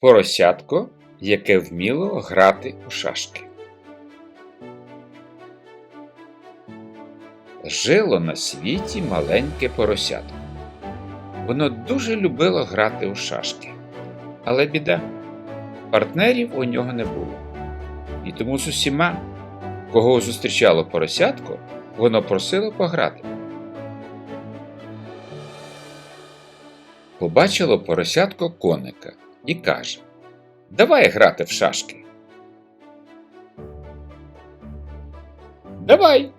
Поросятко, яке вміло грати у шашки. Жило на світі маленьке поросятко. Воно дуже любило грати у шашки. Але біда, партнерів у нього не було. І тому з усіма, кого зустрічало поросятко, воно просило пограти. Побачило поросятко коника і каже: Давай грати в шашки. Давай,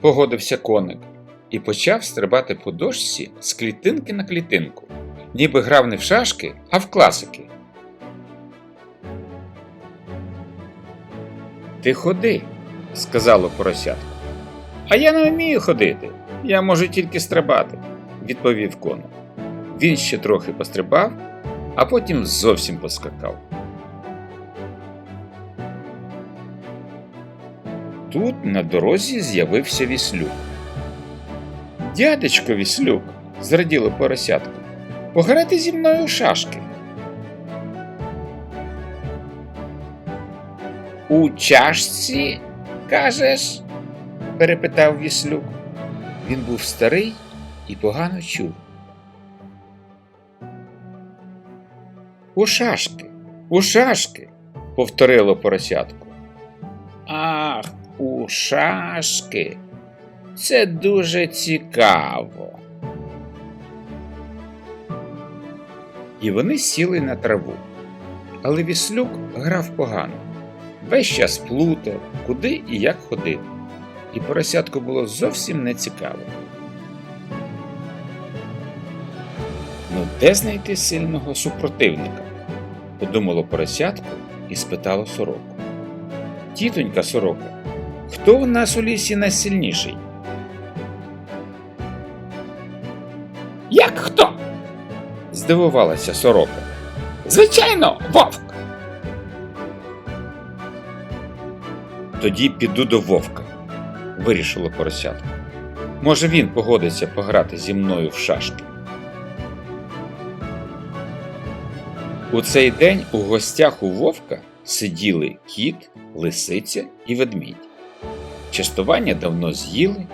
погодився коник і почав стрибати по дошці з клітинки на клітинку, ніби грав не в шашки, а в класики. Ти ходи, сказало поросятко. А я не вмію ходити. Я можу тільки стрибати, відповів коник. Він ще трохи пострибав, а потім зовсім поскакав. Тут на дорозі з'явився віслюк. Дядечко віслюк, зраділо поросятко, пограти зі мною шашки. У чашці, кажеш? перепитав віслюк. Він був старий і погано чув. У шашки, у шашки, повторило поросятко. Ах, у шашки. Це дуже цікаво. І вони сіли на траву. Але віслюк грав погано. Весь час плутав, куди і як ходити. І поросятку було зовсім не цікаво. Ну, де знайти сильного супротивника? Подумало поросятко і спитало сороку. Тітонька сорока, хто у нас у лісі найсильніший? Як хто? здивувалася сорока. Звичайно, вовк. Тоді піду до вовка, вирішило поросятко. Може, він погодиться пограти зі мною в шашки. У цей день у гостях у вовка сиділи кіт, лисиця і ведмідь. Частування давно з'їли,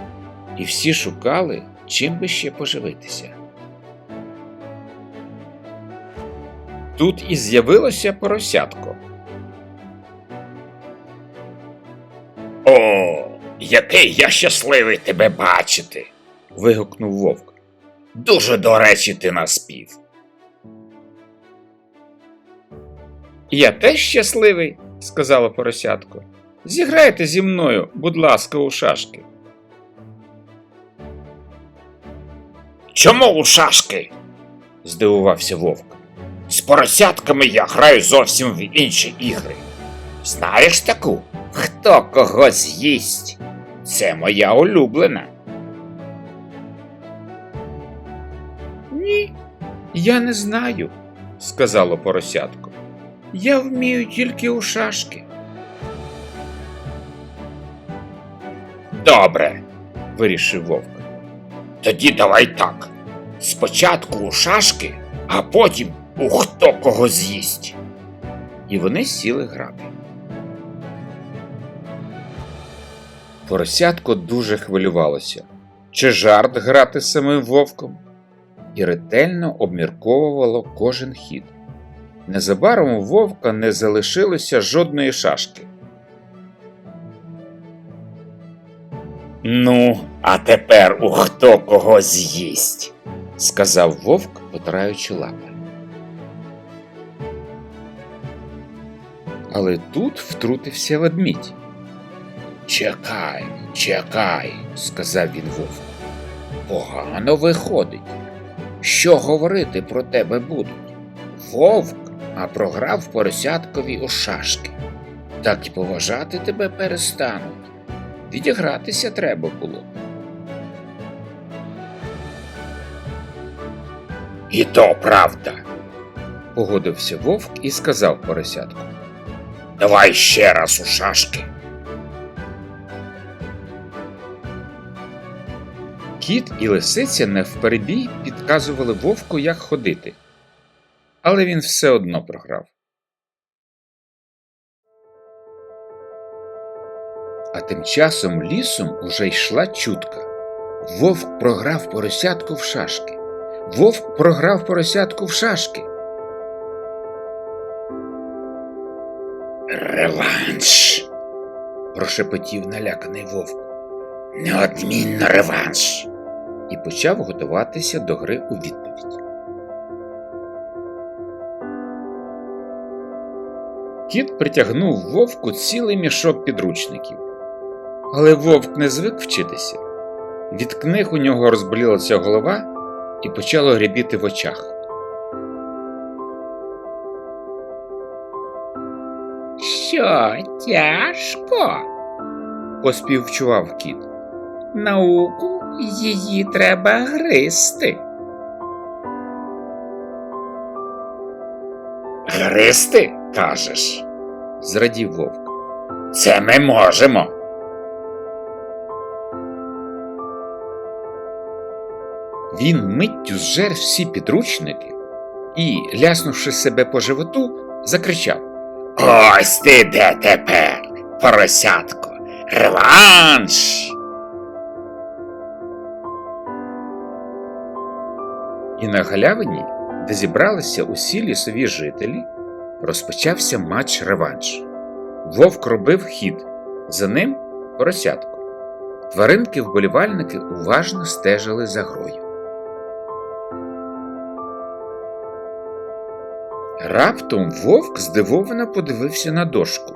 і всі шукали, чим би ще поживитися. Тут і з'явилося поросятко. О, який я щасливий тебе бачити. вигукнув вовк. Дуже до речі ти наспів. Я теж щасливий, сказала поросятко. Зіграйте зі мною, будь ласка, у шашки. Чому у шашки? здивувався вовк. З поросятками я граю зовсім в інші ігри. Знаєш таку? Хто кого з'їсть? Це моя улюблена. Ні, я не знаю, сказало поросятко. Я вмію тільки у шашки. Добре, вирішив вовк. Тоді давай так. Спочатку у шашки, а потім у хто кого з'їсть. І вони сіли грати. Поросятко дуже хвилювалося, чи жарт грати самим вовком, і ретельно обмірковувало кожен хід. Незабаром у вовка не залишилося жодної шашки. Ну, а тепер у хто кого з'їсть, сказав вовк, потираючи лапи. Але тут втрутився ведмідь. Чекай, чекай, сказав він вовку. Погано виходить. Що говорити про тебе будуть? Вовк, а програв поросяткові у шашки. Так і поважати тебе перестануть. Відігратися треба було. І то правда, погодився вовк і сказав поросятку. Давай ще раз у шашки. Кіт і лисиця невперебій підказували вовку, як ходити але він все одно програв. А тим часом лісом уже йшла чутка. Вовк програв поросятку в шашки. Вовк програв поросятку в шашки. Реванш. прошепотів наляканий вовк. Неодмінно реванш. І почав готуватися до гри у відповідь. Кіт притягнув вовку цілий мішок підручників. Але вовк не звик вчитися. Від книг у нього розболілася голова і почало грібіти в очах. Що тяжко? поспівчував кіт. Науку її треба гристи. Гристи, кажеш? зрадів вовк. Це ми можемо. Він миттю зжер всі підручники і, ляснувши себе по животу, закричав Ось ти де тепер, поросятко, реванш. І на галявині, де зібралися усі лісові жителі, розпочався матч реванш. Вовк робив хід, за ним поросятко. Тваринки-вболівальники уважно стежили за грою. Раптом вовк здивовано подивився на дошку.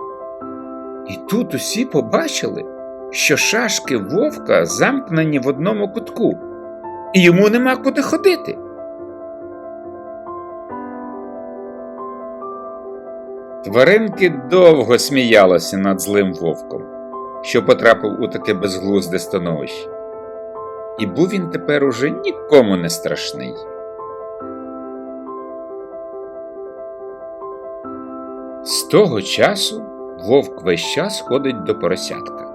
І тут усі побачили, що шашки вовка замкнені в одному кутку, і йому нема куди ходити. Тваринки довго сміялися над злим вовком, що потрапив у таке безглузде становище. І був він тепер уже нікому не страшний. З того часу вовк весь час ходить до поросятка,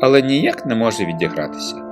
але ніяк не може відігратися.